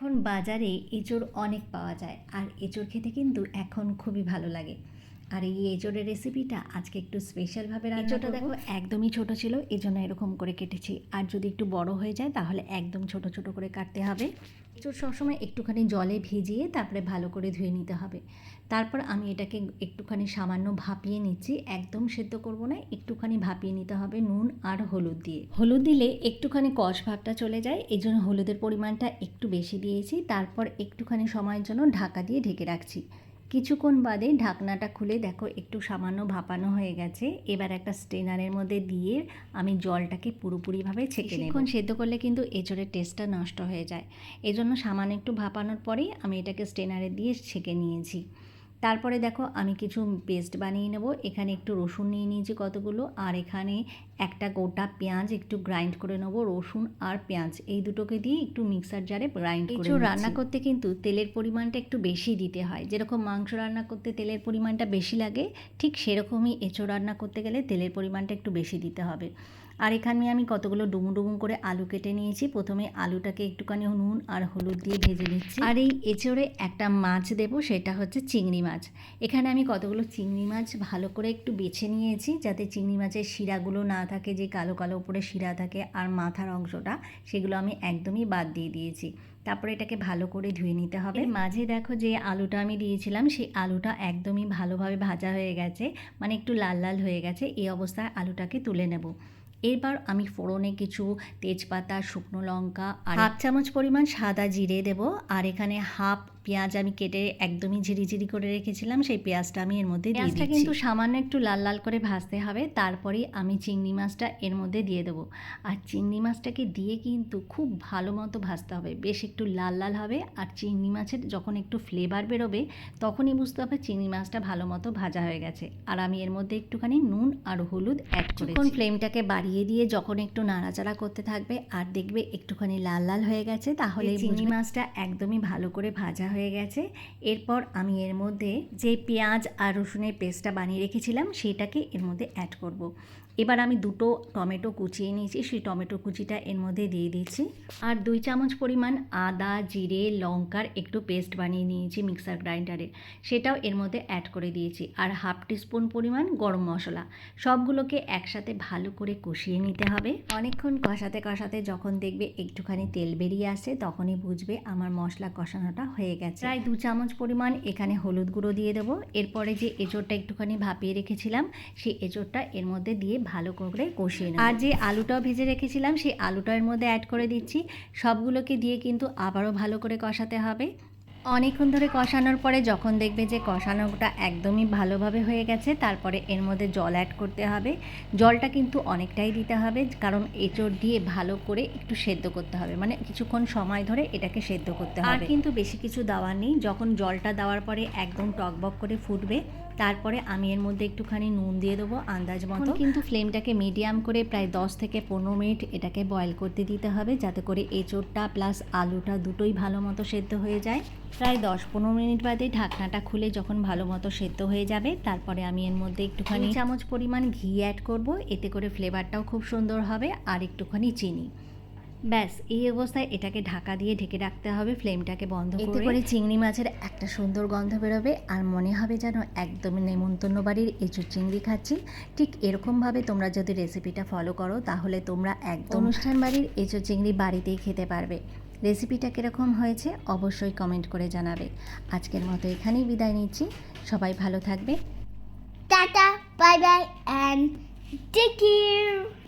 এখন বাজারে এঁচোড় অনেক পাওয়া যায় আর এঁচোড় খেতে কিন্তু এখন খুবই ভালো লাগে। আর এই এঁচোড়ের রেসিপিটা আজকে একটু স্পেশালভাবে এঁচোড়টা দেখো একদমই ছোট ছিল এই জন্য এরকম করে কেটেছি। আর যদি একটু বড় হয়ে যায় তাহলে একদম ছোট ছোট করে কাটতে হবে। এঁচোড় সবসময় একটুখানি জলে ভিজিয়ে তারপরে ভালো করে ধুয়ে নিতে হবে। তারপর আমি এটাকে একটুখানি সামান্য ভাপিয়ে নিচ্ছি। একদম সেদ্ধ করব না একটুখানি ভাপিয়ে নিতে হবে নুন আর হলুদ দিয়ে। হলুদ দিলে একটুখানি কষ ভাবটা চলে যায় এই জন্য হলুদের পরিমাণটা একটু বেশি দিয়েছি। তারপর একটুখানি সময়ের জন্য ঢাকা দিয়ে ঢেকে রাখছি। কিছুক্ষণ বাদে ঢাকনাটা খুলে দেখো, একটু সামান্য ভাপানো হয়ে গেছে। এবার একটা স্টেনারের মধ্যে দিয়ে আমি জলটাকে পুরোপুরিভাবে ছেঁকে নেব। এখন সেদ্ধ করলে কিন্তু এঁচড়ের টেস্টটা নষ্ট হয়ে যায়। এজন্য সামান্য একটু ভাপানোর পরেই আমি এটাকে স্টেনারে দিয়ে ছেঁকে নিয়েছি। তারপরে দেখো আমি কিছু পেস্ট বানিয়ে নেব। এখানে একটু রসুন নিয়ে নিয়েছি কতগুলো। আর এখানে একটা গোটা পেঁয়াজ একটু গ্রাইন্ড করে নেব রসুন আর পেঁয়াজ। এই দুটোকে দিয়ে একটু মিক্সার জারে গ্রাইন্ড করে রান্না করতে কিন্তু তেলের পরিমাণটা একটু বেশি দিতে হয়। যেরকম মাংস রান্না করতে তেলের পরিমাণটা বেশি লাগে ঠিক সেরকমই এঁচো রান্না করতে গেলে তেলের পরিমাণটা একটু বেশি দিতে হবে। আর এখানে আমি কতগুলো ডুমু ডুমু করে আলু কেটে নিয়েছি। প্রথমে আলুটাকে একটুখানি নুন আর হলুদ দিয়ে ভেজে নিচ্ছি। আর এই এঁচোড়ে একটা মাছ দেব, সেটা হচ্ছে চিংড়ি মাছ। এখানে আমি কতগুলো চিংড়ি মাছ ভালো করে একটু বেছে নিয়েছি, যাতে চিংড়ি মাছের শিরাগুলো না থাকে, যে কালো কালো উপরে শিরা থাকে আর মাথার অংশটা, সেগুলো আমি একদমই বাদ দিয়ে দিয়েছি। তারপরে এটাকে ভালো করে ধুয়ে নিতে হবে। মাঝে দেখো যে আলুটা আমি দিয়েছিলাম, সেই আলুটা একদমই ভালোভাবে ভাজা হয়ে গেছে মানে একটু লাল লাল হয়ে গেছে, এই অবস্থায় আলুটাকে তুলে নেব। এবার আমি ফোড়নে কিছু তেজপাতা, শুকনো লঙ্কা আর হাফ চামচ পরিমাণ সাদা জিরে দেব। আর এখানে হাফ পেঁয়াজ আমি কেটে একদমই ঝিরিঝিরি করে রেখেছিলাম সেই পেঁয়াজটা আমি এর মধ্যে দিয়ে দিচ্ছি। কিন্তু সামান্য একটু লাল লাল করে ভাজতে হবে তারপরেই আমি চিংড়ি মাছটা এর মধ্যে দিয়ে দেবো। আর চিংড়ি মাছটাকে দিয়ে কিন্তু খুব ভালো মতো ভাজতে হবে বেশ একটু লাল লাল হবে আর চিংড়ি মাছের যখন একটু ফ্লেভার বেরোবে তখনই বুঝতে হবে চিংড়ি মাছটা ভালো মতো ভাজা হয়ে গেছে। আর আমি এর মধ্যে একটুখানি নুন আর হলুদ অ্যাড করেছি। ফ্লেমটাকে বাড়িয়ে দিয়ে যখন একটু নাড়াচাড়া করতে থাকবে আর দেখবে একটুখানি লাল লাল হয়ে গেছে তাহলে চিংড়ি মাছটা একদমই ভালো করে ভাজা হয়ে গেছে এরপর আমি এর মধ্যে যে পেঁয়াজ আর রসুনের পেস্টটা বানিয়ে রেখেছিলাম, সেটাকে এর মধ্যে অ্যাড করব। এবার আমি দুটো টমেটো কুচিয়ে নিয়েছি, সেই টমেটো কুচিটা এর মধ্যে দিয়ে দিয়েছি। আর দুই চামচ পরিমাণ আদা, জিরে, লঙ্কার একটু পেস্ট বানিয়ে নিয়েছি মিক্সার গ্রাইন্ডারে। সেটাও এর মধ্যে অ্যাড করে দিয়েছি। আর হাফ টিস্পুন পরিমাণ গরম মশলা। সবগুলোকে একসাথে ভালো করে কষিয়ে নিতে হবে। অনেকক্ষণ কষাতে কষাতে যখন দেখবে একটুখানি তেল বেরিয়ে আসে তখনই বুঝবে আমার মশলা কষানোটা হয়ে গেছে। প্রায় দু চামচ পরিমাণ এখানে হলুদ গুঁড়ো দিয়ে দেবো। এরপরে যে এঁচোড়টা একটুখানি ভাপিয়ে রেখেছিলাম, সেই এঁচোড়টা এর মধ্যে দিয়ে ভালো করে কষিয়ে নেব। আর যে আলুটাও ভেজে রেখেছিলাম সেই আলুটার মধ্যে অ্যাড করে দিচ্ছি। সবগুলোকে দিয়ে কিন্তু আবারও ভালো করে কষাতে হবে। অনেকক্ষণ ধরে কষানোর পরে যখন দেখবে যে কষানোটা একদমই ভালোভাবে হয়ে গেছে তারপরে এর মধ্যে জল অ্যাড করতে হবে। জলটা কিন্তু অনেকটাই দিতে হবে কারণ এঁচড় দিয়ে ভালো করে একটু সেদ্ধ করতে হবে। মানে কিছুক্ষণ সময় ধরে এটাকে সেদ্ধ করতে হবে। আর কিন্তু বেশি কিছু দেওয়ার নেই। যখন জলটা দেওয়ার পরে একদম টকবক করে ফুটবে তারপরে আমি এর মধ্যে একটুখানি নুন দিয়ে দেবো আন্দাজ মতো। কিন্তু ফ্লেমটাকে মিডিয়াম করে প্রায় দশ থেকে পনেরো মিনিট এটাকে বয়েল করতে দিতে হবে যাতে করে এঁচোড়টা প্লাস আলুটা দুটোই ভালো মতো সেদ্ধ হয়ে যায়। প্রায় দশ পনেরো মিনিট বাদে ঢাকনাটা খুলে যখন ভালো মতো সেদ্ধ হয়ে যাবে তারপরে আমি এর মধ্যে একটুখানি চামচ পরিমাণ ঘি অ্যাড করব এতে করে ফ্লেভারটাও খুব সুন্দর হবে আর একটুখানি চিনি। ব্যাস এই অবস্থায় এটাকে ঢাকা দিয়ে ঢেকে রাখতে হবে ফ্লেমটাকে বন্ধ এতে করে। চিংড়ি মাছের একটা সুন্দর গন্ধ বেরোবে আর মনে হবে যেন একদম নেমন্তন্ন বাড়ির এঁচুর চিংড়ি খাচ্ছি। ঠিক এরকমভাবে তোমরা যদি রেসিপিটা ফলো করো তাহলে তোমরা একদম অনুষ্ঠান বাড়ির এঁচুর চিংড়ি বাড়িতেই খেতে পারবে। রেসিপিটা কীরকম হয়েছে অবশ্যই কমেন্ট করে জানাবে। আজকের মতো এখানেই বিদায় নিচ্ছি। সবাই ভালো থাকবে। Tata bye bye, and take care.